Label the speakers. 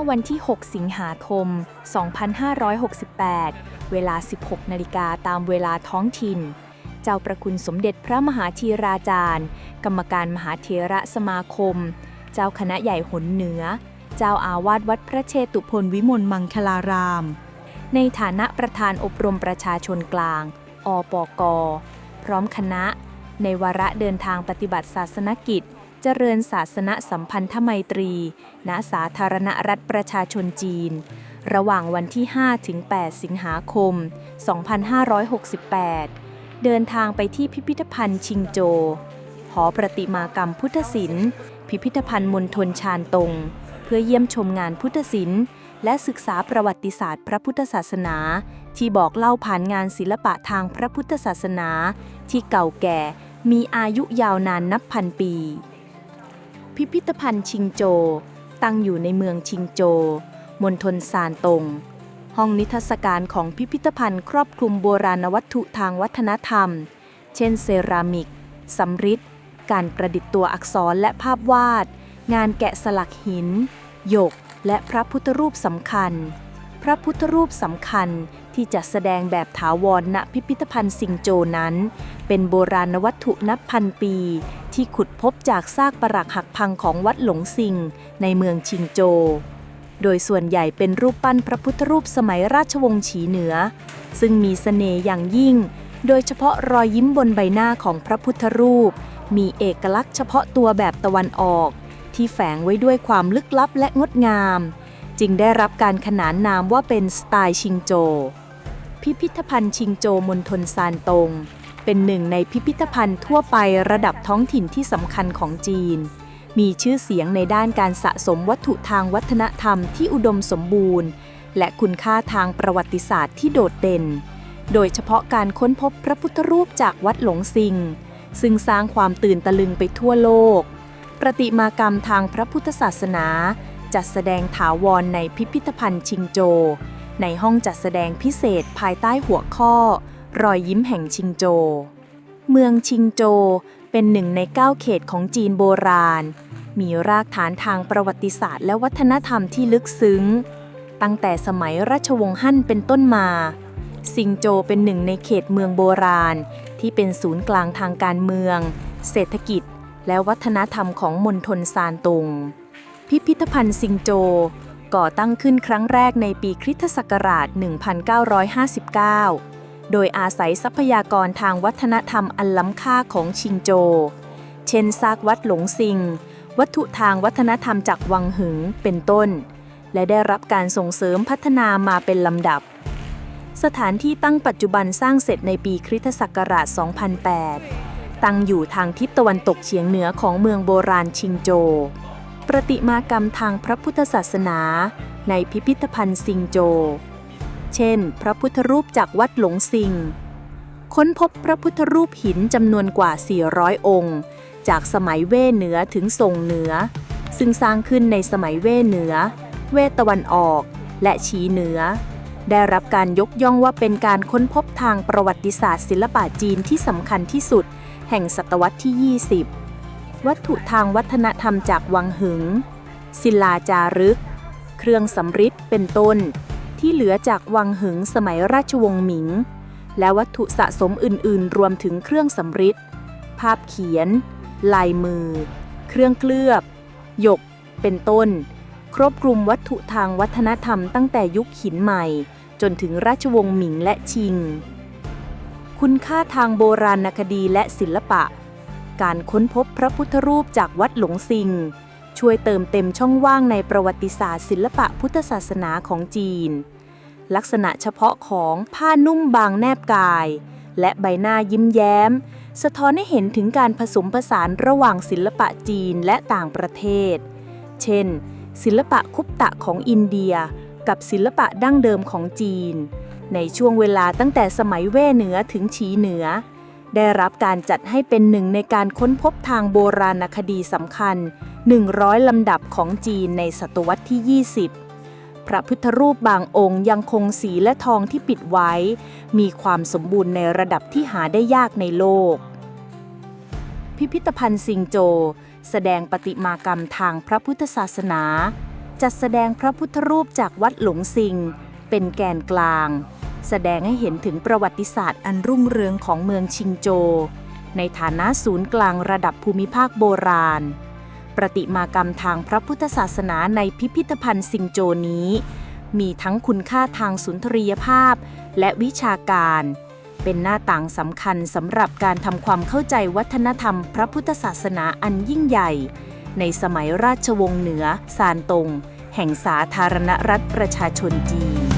Speaker 1: อวันที่ 6 สิงหาคม 2568 เวลา 16 นาฬิกาตามเวลาท้องถิ่น เจ้าประคุณสมเด็จพระมหาธีราจารย์ กรรมการมหาเถระสมาคม เจ้าคณะใหญ่หนเหนือ เจ้าอาวาสวัดพระเชตุพนวิมลมังคลาราม ในฐานะประธานอบรมประชาชนกลาง อปก พร้อมคณะ ในวาระเดินทางปฏิบัติศาสนกิจ เจริญศาสนสัมพันธไมตรี ณ สาธารณรัฐประชาชนจีน ระหว่างวันที่ 5 ถึง 8 สิงหาคม 2568 เดินทางไปที่พิพิธภัณฑ์ชิงโจ หอประติมากรรมพุทธศิลป์ พิพิธภัณฑ์มณฑลชานตง เพื่อเยี่ยมชมงานพุทธศิลป์ และศึกษาประวัติศาสตร์พระพุทธศาสนา ที่บอกเล่าผ่านงานศิลปะทางพระพุทธศาสนา ที่เก่าแก่มีอายุยาวนานนับพันปี พิพิธภัณฑ์ชิงโจ ตั้งอยู่ในเมืองชิงโจ มณฑลซานตง ห้องนิทรรศการของพิพิธภัณฑ์ครอบคลุมโบราณวัตถุทางวัฒนธรรม เช่นเซรามิกสำริดการประดิษฐ์ตัวอักษรและภาพวาด งานแกะสลักหิน หยก และพระพุทธรูปสำคัญ พระพุทธรูปสำคัญที่จะแสดงแบบถาวรณพิพิธภัณฑ์สิงโจนั้น เป็นโบราณวัตถุนับพันปี ที่ขุดพบจากซากปรักหักพังของวัดหลงซิง ในเมืองชิงโจ โดยส่วนใหญ่เป็นรูปปั้นพระพุทธรูปสมัยราชวงศ์ฉีเหนือ ซึ่งมีเสน่ห์อย่างยิ่ง โดยเฉพาะรอยยิ้มบนใบหน้าของพระพุทธรูป มีเอกลักษณ์เฉพาะตัวแบบตะวันออก ที่แฝงไว้ด้วยความลึกลับและงดงาม จึงได้รับการขนานนามว่าเป็นสไตล์ชิงโจ พิพิธภัณฑ์ชิงโจมณฑลซานตง เป็นหนึ่งในพิพิธภัณฑ์ทั่วไประดับท้องถิ่นที่สำคัญของจีน มีชื่อเสียงในด้านการสะสมวัตถุทางวัฒนธรรมที่อุดมสมบูรณ์ และคุณค่าทางประวัติศาสตร์ที่โดดเด่น โดยเฉพาะการค้นพบพระพุทธรูปจากวัดหลงซิง ซึ่งสร้างความตื่นตะลึงไปทั่วโลก ประติมากรรมทางพระพุทธศาสนา จัดแสดงถาวรในพิพิธภัณฑ์ชิงโจ ในห้องจัดแสดงพิเศษภายใต้หัวข้อ รอยยิ้มแห่งชิงโจ เมืองชิงโจเป็นหนึ่งในเก้าเขตของจีนโบราณ มีรากฐานทางประวัติศาสตร์และวัฒนธรรมที่ลึกซึ้ง ตั้งแต่สมัยราชวงศ์ฮั่นเป็นต้นมา ซิงโจเป็นหนึ่งในเขตเมืองโบราณ ที่เป็นศูนย์กลางทางการเมือง เศรษฐกิจ และวัฒนธรรมของมณฑลซานตง พิพิธภัณฑ์ซิงโจก่อตั้งขึ้นครั้งแรกในปีคริสตศักราช 1959 โดยอาศัยทรัพยากรทางวัฒนธรรมอันล้ำค่าของชิงโจ เช่นซากวัดหลงซิง วัตถุทางวัฒนธรรมจากวังหึงเป็นต้น และได้รับการส่งเสริมพัฒนามาเป็นลำดับ สถานที่ตั้งปัจจุบันสร้างเสร็จในปีคริสตศักราช 2008 ตั้งอยู่ทางทิศตะวันตกเฉียงเหนือของเมืองโบราณชิงโจ ประติมากรรมทางพระพุทธศาสนา ในพิพิธภัณฑ์ซิงโจ เช่น พระพุทธรูปจากวัดหลงซิง ค้นพบพระพุทธรูปหินจำนวนกว่า 400 องค์ จากสมัยเว่เหนือถึงทรงเหนือ ซึ่งสร้างขึ้นในสมัยเว่เหนือ เว่ตะวันออก และฉีเหนือ ได้รับการยกย่องว่าเป็นการค้นพบทางประวัติศาสตร์ ศิลปะจีนที่สำคัญที่สุด แห่งศตวรรษที่ 20 วัตถุทางวัฒนธรรมจากวังหึงศิลาจารึก เครื่องสำริดเป็นต้น ที่เหลือจากวังหึงสมัยราชวงศ์หมิง และวัตถุสะสมอื่น ๆ รวมถึงเครื่องสำริดภาพเขียน ลายมือ เครื่องเคลือบหยก เป็นต้น ครอบคลุมวัตถุทางวัฒนธรรมตั้งแต่ยุคหินใหม่ จนถึงราชวงศ์หมิงและชิง คุณค่าทางโบราณคดีและศิลปะ การค้นพบพระพุทธรูปจากวัดหลงซิง ช่วยเติมเต็มช่องว่างในประวัติศาสตร์ ศิลปะพุทธศาสนาของจีน ลักษณะเฉพาะของผ้านุ่มบางแนบกาย และใบหน้ายิ้มแย้ม สะท้อนให้เห็นถึงการผสมผสานระหว่างศิลปะจีนและต่างประเทศ เช่น ศิลปะคุปตะของอินเดีย กับศิลปะดั้งเดิมของจีน ในช่วงเวลาตั้งแต่สมัยเว่เหนือถึงฉีเหนือได้รับการจัดให้เป็นหนึ่งในการค้นพบทางโบราณคดีสำคัญ 100 ลำดับของจีนในศตวรรษที่ 20 พระพุทธรูปบางองค์ยังคงสีและทองที่ปิดไว้ มีความสมบูรณ์ในระดับที่หาได้ยากในโลก พิพิธภัณฑ์ซิงโจ แสดงประติมากรรมทางพระพุทธศาสนา จัดแสดงพระพุทธรูปจากวัดหลงซิง เป็นแกนกลาง แสดงให้เห็นถึงประวัติศาสตร์อันรุ่งเรืองของเมืองชิงโจ ในฐานะศูนย์กลางระดับภูมิภาคโบราณ ประติมากรรมทางพระพุทธศาสนาในพิพิธภัณฑ์ซิงโจนี้ มีทั้งคุณค่าทางสุนทรียภาพ และวิชาการ เป็นหน้าต่างสำคัญสำหรับการทำความเข้าใจวัฒนธรรมพระพุทธศาสนาอันยิ่งใหญ่ ในสมัยราชวงศ์เหนือซานตง แห่งสาธารณรัฐประชาชนจีน